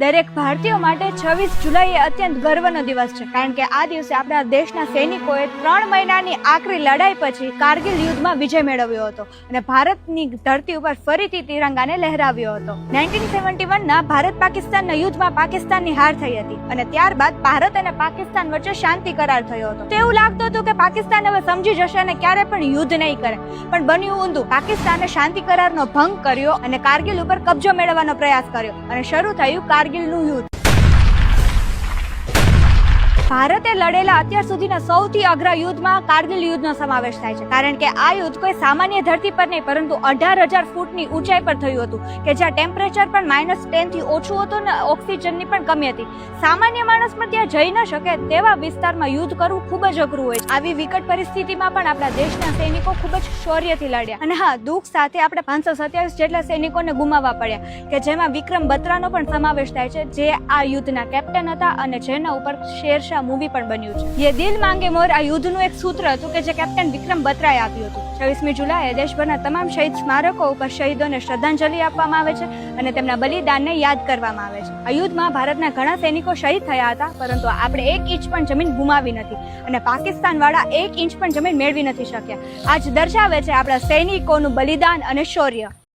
દરેક ભારતીયો માટે છવ્વીસ જુલાઈ એ અત્યંત ગર્વનો દિવસ છે. કારણ કે આ દિવસે આપણા દેશના સૈનિકોએ ત્રણ મહિનાની આકરી લડાઈ પછી કારગિલ યુદ્ધમાં વિજય મેળવ્યો હતો અને ભારતની ધરતી ઉપર ફરીથી તિરંગાને લહેરાવ્યો હતો. નાઇન્ટીન સેવન્ટી વનના ભારત પાકિસ્તાનના યુદ્ધમાં પાકિસ્તાનની હાર થઈ હતી અને ત્યારબાદ ભારત અને પાકિસ્તાન વચ્ચે શાંતિ કરાર થયો હતો. તેવું લાગતું હતું કે પાકિસ્તાન હવે સમજી જશે અને ક્યારે પણ યુદ્ધ નહીં કરે. પણ બન્યું ઊંધું. પાકિસ્તાને શાંતિ કરારનો ભંગ કર્યો અને કારગિલ ઉપર કબજો મેળવવાનો પ્રયાસ કર્યો અને શરૂ થયું કારગિલનું યુદ્ધ ભારતે લડેલા અત્યાર સુધીના સૌથી અગ્ર યુદ્ધમાં કારગિલ યુદ્ધનો સમાવેશ થાય છે. કારણ કે આ યુદ્ધ કોઈ સામાન્ય ધરતી પર નહીં, પરંતુ અઢાર હજાર ફૂટની ઊંચાઈ પર થયું હતું, કે જ્યાં ટેમ્પરેચર પણ માઇનસ ટેનથી ઓછું હતું ને ઓક્સિજનની પણ કમી હતી. સામાન્ય માણસ પણ ત્યાં જઈ ન શકે તેવા વિસ્તારમાં યુદ્ધ કરવું ખૂબ જ અઘરું હોય છે. આવી વિકટ પરિસ્થિતિમાં પણ આપણા દેશના સૈનિકો ખૂબ જ શૌર્યથી લડ્યા. અને હા, દુઃખ સાથે આપણે પાંચસો સત્યાવીસ જેટલા સૈનિકોને ગુમાવવા પડ્યા, કે જેમાં વિક્રમ બત્રાનો પણ સમાવેશ થાય છે, જે આ યુદ્ધના કેપ્ટન હતા અને જેના ઉપર શેરશાહ મૂવી પણ બન્યું છે. યે દિલ માંગે મોર આ યુદ્ધનું એક સૂત્ર હતું કે જે કેપ્ટન વિક્રમ બત્રાએ આપ્યું હતું. છવ્વીસમી જુલાઈએ દેશભરના તમામ શહીદ સ્મારકો ઉપર શહીદોને શ્રદ્ધાંજલિ આપવામાં આવે છે અને તેમના બલિદાનને યાદ કરવામાં આવે છે. આ યુદ્ધમાં ભારતના ઘણા સૈનિકો શહીદ થયા હતા, પરંતુ આપણે એક ઇંચ પણ જમીન ગુમાવી નથી અને પાકિસ્તાન વાળા એક ઇંચ પણ જમીન મેળવી નથી શક્યા. આજ દર્શાવે છે આપણા સૈનિકોનું બલિદાન અને શૌર્ય.